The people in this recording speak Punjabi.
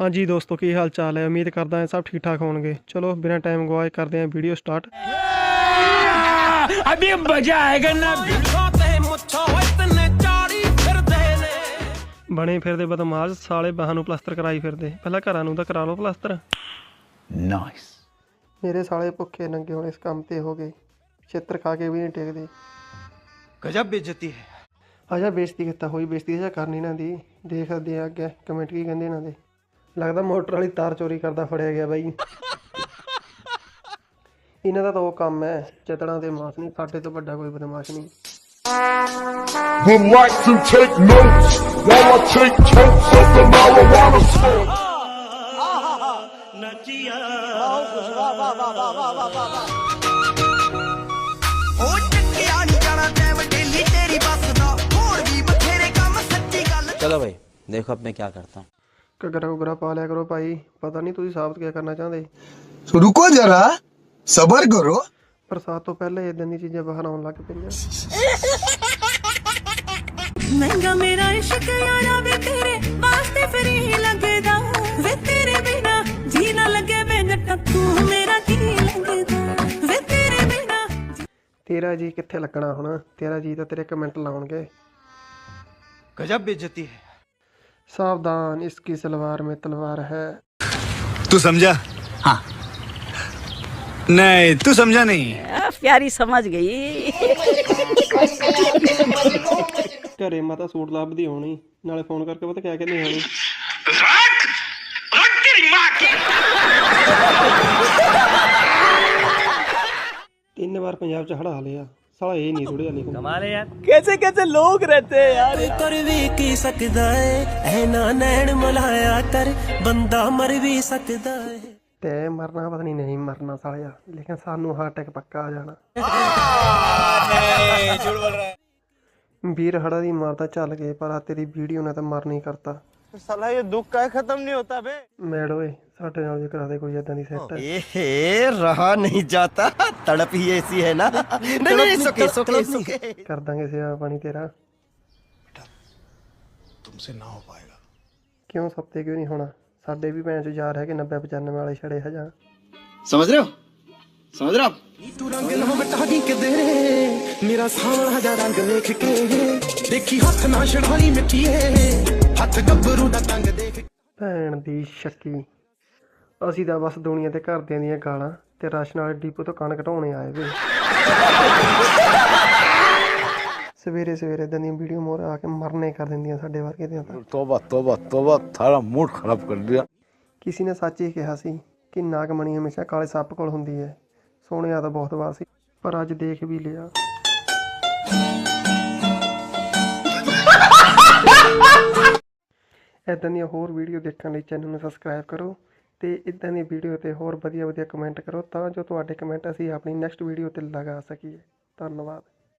ਹਾਂਜੀ ਦੋਸਤੋ ਕੀ ਹਾਲ ਚਾਲ ਹੈ? ਉਮੀਦ ਕਰਦਾ ਹਾਂ ਸਭ ਠੀਕ ਠਾਕ ਹੋਣਗੇ। ਚਲੋ ਬਿਨਾਂ ਟਾਈਮ ਗਵਾਏ ਕਰਦੇ ਹਾਂ ਵੀਡੀਓ ਸਟਾਰਟ ਅਬੇ ਮਜ਼ਾ ਆਏਗਾ ਨਾ। ਬਣੇ ਫਿਰਦੇ ਬਦਮਾਸ਼ ਸਾਲੇ ਬਾਹਾਂ ਨੂੰ ਪਲਾਸਟਰ ਕਰਾਈ ਫਿਰਦੇ। ਪਹਿਲਾਂ ਘਰਾਂ ਨੂੰ ਤਾਂ ਕਰਾ ਲਓ ਪਲਾਸਟਰ ਨਾਈਸ ਮੇਰੇ ਸਾਲੇ ਭੁੱਖੇ ਨੰਗੇ ਹੁਣ ਇਸ ਕੰਮ ਤੇ ਹੋ ਗਏ। ਛੇਤਰ ਖਾ ਕੇ ਵੀ ਨਹੀਂ ਟਿਕਦੇ। ਗਜਬ ਬੇਇੱਜ਼ਤੀ ਹੈ। ਆਜਾ ਬੇਇੱਜ਼ਤੀ ਕੀਤਾ ਹੋਈ ਬੇਇੱਜ਼ਤੀ ਜਾਂ ਕਰਨੀ ਇਹਨਾਂ ਦੀ ਦੇਖਦੇ ਆ ਅੱਗੇ ਕਮੈਂਟ ਕੀ ਕਹਿੰਦੇ ਇਹਨਾਂ ਦੇ। ਲੱਗਦਾ ਮੋਟਰ ਵਾਲੀ ਤਾਰ ਚੋਰੀ ਕਰਦਾ ਫੜਿਆ ਗਿਆ ਬਾਈ। ਇਹਨਾਂ ਦਾ ਤਾਂ ਉਹ ਕੰਮ ਹੈ ਚਤੜਾਂ ਦੇ ਮਾਸ ਨਹੀਂ ਸਾਡੇ ਤੋਂ ਵੱਡਾ ਕੋਈ ਬਦਮਾਸ਼ ਨਹੀਂ। Would like to take notes? While I take totes of the marijuana smoke. ਉਹ ਚੱਕਿਆ भाई देखो अब मैं क्या करता हूँ ਘੱਗਰਾ ਘੁਗਰਾ ਪਾ ਲਿਆ ਕਰੋ ਭਾਈ ਪਤਾ ਨਹੀਂ ਤੁਸੀਂ ਸਾਬਤ ਕੀ ਕਰਨਾ ਚਾਹੁੰਦੇ तो रुको जरा सबर करो ਬਰਸਾਤ ਤੋਂ ਪਹਿਲਾਂ ਇਦਾਂ ਦੀਆਂ ਚੀਜ਼ਾਂ ਬਾਹਰ ਆਉਣ ਲੱਗ ਪਈਆਂ ਮਹਿੰਗਾ ਮੇਰਾ ਇਸ਼ਕ ਯਾਰਾ ਵੇ ਤੇਰੇ ਵਾਸਤੇ ਫਰੀ ਲੱਗਦਾ ਵੇ ਤੇਰੇ ਬਿਨਾ ਜੀ ਨਾ ਲੱਗੇ ਮੈਨੂੰ ਤੂੰ ਮੇਰਾ ਕੀ ਲੱਗਦਾ ਵੇ ਤੇਰੇ ਬਿਨਾ ਤੇਰਾ ਜੀ ਕਿੱਥੇ ਲੱਗਣਾ ਹੁਣ ਤੇਰਾ ਜੀ ਤਾਂ ਤੇਰੇ ਕਮੈਂਟ ਲਾਉਣਗੇ गजब बेइज्जती है सावधान इसकी सलवार में तलवार है तू समझा हाँ नहीं तू समझा नहीं आ, प्यारी ਸਮਝ ਗਈ। ਘਰੇ ਮਾਤਾ ਸੂਟ ਲੱਭਦੀ ਹੋਣੀ ਨਾਲੇ ਫੋਨ ਕਰਕੇ ਪਤਾ ਕਿਆ ਕਹਿੰਦੀ ਹੋਣੀ। ਰੱਖ! ਰੱਖ ਤਿੰਨ ਵਾਰ ਪੰਜਾਬ ਚ ਹੜਾ ਲਿਆ। ਸਾਲਾ ਇਹ ਨਹੀਂ ਥੋੜਿਆ ਲਿਖਦਾ ਕਰ ਵੀ ਕੀ ਸਕਦਾ ਏ? ਐਨਾ ਨੈਣ ਮਲਾਇਆ ਕਰ ਬੰਦਾ ਮਰ ਵੀ ਸਕਦਾ ਏ। ਤੇ ਮਰਨਾ ਪਤਾ ਨਹੀਂ ਨਹੀਂ ਮਰਨਾ ਸਾਲਿਆ ਲੇਕਿਨ ਸਾਨੂੰ ਹਾਰਟ ਅਟੈਕ ਪੱਕਾ ਆ ਜਾਣਾ। ਵੀਰ ਹੜਾ ਦੀ ਮਾਰਦਾ ਚੱਲ ਗਏ ਪਰ ਆ ਤੇਰੀ ਵੀਡੀਓ ਨੇ ਤਾਂ ਮਰ ਨਹੀਂ ਕਰਤਾ। ਸਾਲਾ ਇਹ ਦੁੱਖ ਕਾ ਖਤਮ ਨਹੀਂ ਹੁੰਦਾ ਬੇ ਮੈਡ ਓਏ ਸਾਡੇ ਨਾਲ ਵੀ ਕਰਾ ਦੇ ਕੋਈ ਇਦਾਂ ਦੀ ਸੈੱਟ ਇਹ ਰਹਾ ਨਹੀਂ ਜਾਤਾ ਤੜਪ ਹੀ ਐਸੀ ਹੈ ਨਾ ਨਹੀਂ ਨਹੀਂ ਸੁਕੇ ਸੁਕੇ ਸੁਕੇ ਕਰ ਦਾਂਗੇ ਸਿਆ ਪਾਣੀ ਤੇਰਾ ਬੇਟਾ ਤੁਮਸੇ ਨਾ ਹੋ ਪਾਏਗਾ ਕਿਉਂ ਸੱਤੇ ਕਿਉਂ ਨਹੀਂ ਹੋਣਾ ਸਾਡੇ ਵੀ ਭੈਣ ਚ ਯਾਰ ਹੈਗੇ 90 95 ਵਾਲੇ ਛੜੇ ਹਜਾ ਸਮਝ ਰਹੇ ਹੋ ਸਮਝ ਰਹੇ ਹੋ ਤੂੰ ਰੰਗ ਨਾ ਵਟਾ ਦੀ ਕਿਦਰੇ ਮੇਰਾ ਸਾਵਣ ਹਜਾ ਰੰਗ ਲੇਖ ਕੇ ਦੇਖੀ ਹੱਥ ਨਾ ਛੜਾਈ ਮਿੱਟੀਏ ਭੈਣ ਦੀ ਸ਼ੱਕੀ। ਅਸੀਂ ਤਾਂ ਬਸ ਦੁਨੀਆ ਤੇ ਘਰਦਿਆਂ ਦੀਆਂ ਗਾਲਾਂ ਤੇ ਰਾਸ਼ਨ ਵਾਲੇ ਡੀਪੋ ਤੋਂ ਕਣ ਘਟਾਉਣੇ ਆਏ ਵੇ। ਸਵੇਰੇ ਸਵੇਰੇ ਇਦਾਂ ਦੀਆਂ ਵੀਡੀਓ ਮੋਰ ਆ ਕੇ ਮਰਨੇ ਕਰ ਦਿੰਦੀਆਂ ਸਾਡੇ ਵਰਗੇ ਦੀਆਂ ਤਾਂ। ਤੋਬਾ ਤੋਬਾ ਤੋਬਾ ਥਾਰਾ ਮੂਡ ਖਰਾਬ ਕਰ ਦਿਆ ਕਿਸੇ ਨੇ ਸੱਚ ਹੀ ਕਿਹਾ ਸੀ ਕਿ ਨਾਗਮਣੀ ਹਮੇਸ਼ਾ ਕਾਲੇ ਸੱਪ ਕੋਲ ਹੁੰਦੀ ਹੈ। ਸੋਹਣਿਆ ਤਾਂ ਬਹੁਤ ਵਾਰ ਸੀ ਪਰ ਅੱਜ ਦੇਖ ਵੀ ਲਿਆ। ਇਦਾਂ ਦੀਆਂ ਹੋਰ ਵੀਡੀਓ ਦੇਖਣ ਲਈ ਚੈਨਲ ਨੂੰ ਸਬਸਕ੍ਰਾਈਬ ਕਰੋ ਤੇ ਇਦਾਂ ਦੀ ਵੀਡੀਓ ਤੇ ਹੋਰ ਵਧੀਆ ਵਧੀਆ ਕਮੈਂਟ ਕਰੋ ਤਾਂ ਜੋ ਤੁਹਾਡੇ ਕਮੈਂਟ ਅਸੀਂ ਆਪਣੀ ਨੈਕਸਟ ਵੀਡੀਓ ਤੇ ਲਗਾ ਸਕੀਏ। ਧੰਨਵਾਦ।